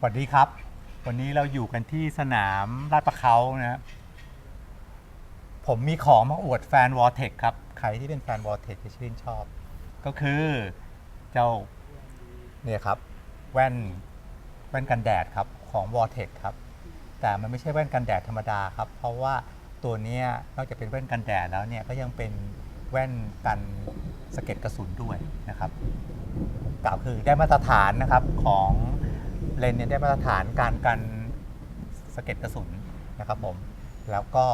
สวัสดีครับ วันนี้เราอยู่กันที่สนามลาดประเขานะครับผมมีของมาอวดแฟนวอร์เทคครับ ใครที่เป็นแฟนวอร์เทคจะชื่นชอบ ก็คือเจ้าเนี่ยครับ แว่นแว่นกันแดดครับของวอร์เทคครับ แต่มันไม่ใช่แว่นกันแดดธรรมดาครับ เพราะว่าตัวนี้นอกจากเป็นแว่นกันแดดแล้วเนี่ยก็ยังเป็นแว่นกันสะเก็ดกระสุนด้วยนะครับกล่าวคือได้มาตรฐานนะครับของ เลนส์เนี่ยได้มาตรฐานการกันสะเก็ดกระสุนนะครับผม แล้วก็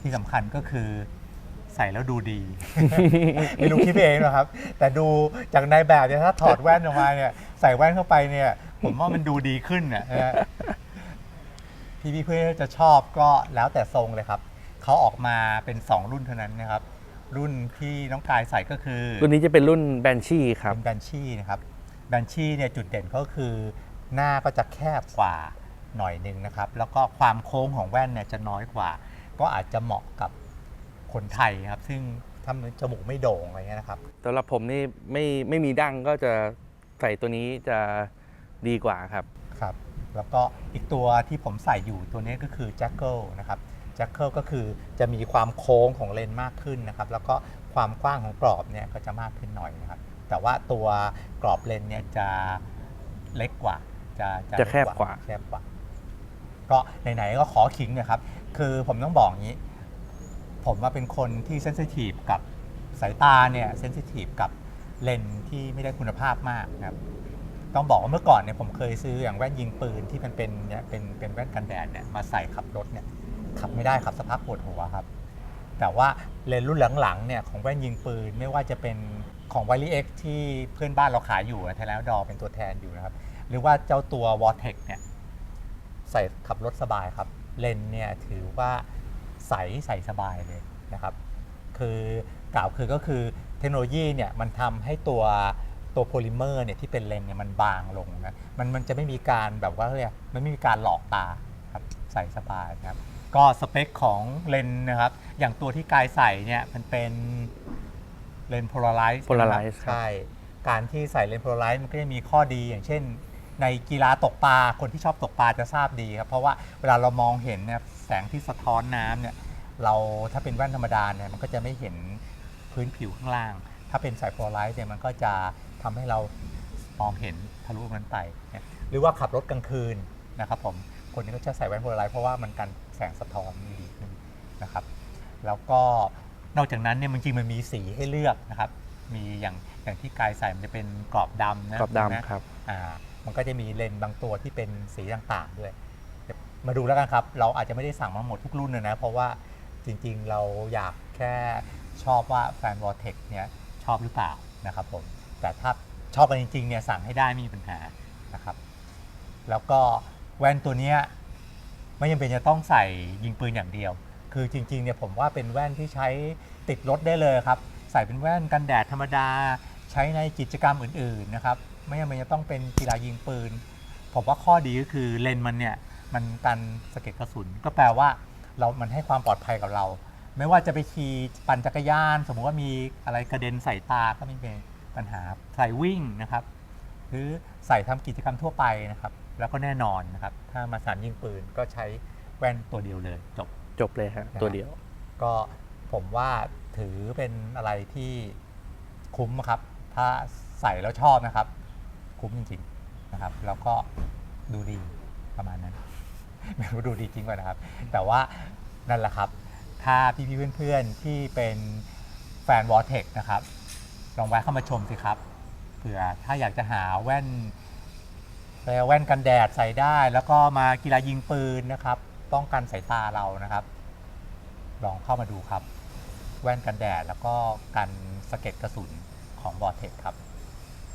ที่สำคัญก็คือใส่แล้วดูดี ไม่รู้คิดเองนะครับ แต่ดูจากในแบบเนี่ยถ้าถอดแว่นออกมาเนี่ยใส่แว่นเข้าไปเนี่ย ผมว่ามันดูดีขึ้นน่ะนะฮะพี่พี่เพื่อนจะชอบก็แล้วแต่ทรงเลยครับเขาออกมาเป็น 2 รุ่นเท่านั้นนะครับ รุ่นที่น้องกายใส่ก็คือ รุ่นนี้จะเป็นรุ่นแบนชี่ครับเป็นแบนชี่นะครับ แบนชี่เนี่ยจุดเด่นก็คือหน้าก็จะแคบกว่าหน่อยหนึงนะครับ แล้วก็ความโค้งของแว่นเนี่ยจะน้อยกว่า ก็อาจจะเหมาะกับคนไทยครับ ซึ่งทำจมูกไม่โด่งอะไรเงี้ยนะครับสำหรับผมนี่ไม่ไม่มีดั้งก็จะใส่ตัวนี้จะดีกว่าครับครับ แล้วก็อีกตัวที่ผมใส่อยู่ตัวนี้ก็คือแจ็คเกิลนะครับแจ็คเกิลก็คือจะมีความโค้งของเลนส์มากขึ้นนะครับ แล้วก็ความกว้างของกรอบเนี่ยก็จะมากขึ้นหน่อยนะครับ แต่ว่าตัวกรอบเลนส์เนี่ยจะเล็กกว่า จะจะแคบกว่า แคบกว่า ก็ไหนๆก็ขอขิงหนะครับ คือผมต้องบอกอย่างนี้ ผมว่าเป็นคนที่เซนซิทีฟกับสายตาเนี่ยเซนซิทีฟกับเลนส์ที่ไม่ได้คุณภาพมากนะครับ ต้องบอกว่าเมื่อก่อนเนี่ยผมเคยซื้ออย่างแว่นยิงปืนที่มันเป็นเนี่ยเป็นเป็นแว่นกันแดดเนี่ยมาใส่ขับรถเนี่ยขับไม่ได้ขับสภาพปวดหัวครับ แต่ว่าเลนส์รุ่นหลังๆเนี่ยของแว่นยิงปืนไม่ว่าจะเป็น ของ w i l y X ที่เพื่อนบ้านเราขายอยู่ไทยแล้วดอเป็นตัวแทนอยู่นะครับ หรือว่าเจ้าตัว v o r t e x เนี่ยใส่ขับรถสบายครับ เลนเนี่ยถือว่าใสใสสบายเลยนะครับ คือกล่าวคือก็คือเทคโนโลยีเนี่ยมันทำให้ตัวตัวโพลิเมอร์เนี่ยที่เป็นเลนเนี่ยมันบางลงนะมันมันจะไม่มีการแบบว่าเรียกมันไม่มีการหลอกตาครับใส่สบายนะครับ ก็สเปคของเลนนะครับ อย่างตัวที่กายใส่เนี่ยมันเป็น เลนส์โพลาไรซ์ Polarize ครับ ใช่ การที่ใส่เลนส์โพลาไรซ์มันก็จะมีข้อดีอย่างเช่น ในกีฬาตกปลาคนที่ชอบตกปลาจะทราบดีครับ เพราะว่าเวลาเรามองเห็นเนี่ยแสงที่สะท้อนน้ำเนี่ยเราถ้าเป็นแว่นธรรมดาเนี่ยมันก็จะไม่เห็นพื้นผิวข้างล่าง ถ้าเป็นสายโพลาไรซ์เนี่ยมันก็จะทำให้เรามองเห็นทะลุนั้นไปเนี่ยหรือว่าขับรถกลางคืนนะครับผมคนนี้ก็จะใส่แว่นโพลาไรซ์เพราะว่ามันกันแสงสะท้อนดีขึ้นนะครับ แล้วก็ นอกจากนั้นเนี่ยมันจริงมันมีสีให้เลือกนะครับ มีอย่างอย่างที่กายใส่มันจะเป็นกรอบดำนะกรอบใช่ไหมดำครับอ่ามันก็จะมีเลนส์บางตัวที่เป็นสีต่างๆด้วยเดี๋ยวมาดูแล้วกันครับ เราอาจจะไม่ได้สั่งมาหมดทุกรุ่นนะนะ เพราะว่าจริงๆเราอยากแค่ชอบว่าแฟนวอร์เทคเนี่ยชอบหรือเปล่านะครับผม แต่ถ้าชอบกันจริงๆเนี่ยสั่งให้ได้ไม่มีปัญหานะครับ แล้วก็แว่นตัวเนี้ยไม่จำเป็นจะต้องใส่ยิงปืนอย่างเดียว คือจริงๆเนี่ยผมว่าเป็นแว่นที่ใช้ติดรถได้เลยครับ ใส่เป็นแว่นกันแดดธรรมดา ใช้ในกิจกรรมอื่นๆนะครับ ไม่จำเป็นจะต้องเป็นกีฬายิงปืน ผมว่าข้อดีก็คือเลนส์มันเนี่ยมันกันสะเก็ดกระสุน ก็แปลว่าเรา มันให้ความปลอดภัยกับเรา ไม่ว่าจะไปขี่ปั่นจักรยาน สมมุติว่ามีอะไรกระเด็นใส่ตาก็ไม่เป็นปัญหาใส่วิ่งนะครับ หรือใส่ทำกิจกรรมทั่วไปนะครับ แล้วก็แน่นอนนะครับ ถ้ามาสามยิงปืนก็ใช้แว่นตัวเดียวเลยจบ จบเลยฮะตัวเดียว ก็ผมว่าถือเป็นอะไรที่คุ้มครับ ถ้าใส่แล้วชอบนะครับ คุ้มจริงๆนะครับ แล้วก็ดูดีประมาณนั้น ไม่รู้ดูดีจริงป่ะนะครับ แต่ว่านั่นแหละครับ ถ้าพี่ๆเพื่อนๆที่เป็นแฟนวอ r t e ทนะครับ ลองแวะเข้ามาชมสิครับเผื่อถ้าอยากจะหาแว่นแว่นกันแดดใส่ได้ แล้วก็มากีฬายิงปืนนะครับ ป้องกันสายตาเรานะครับ ลองเข้ามาดูครับ แว่นกันแดดแล้วก็กันสะเก็ดกระสุนของบอ r t e ทครับ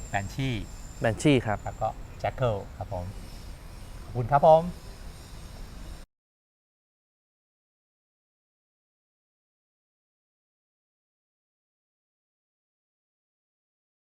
แบนชี่แบนชี่ครับ แล้วก็แจ็คเกิลครับผม ขอบคุณครับผม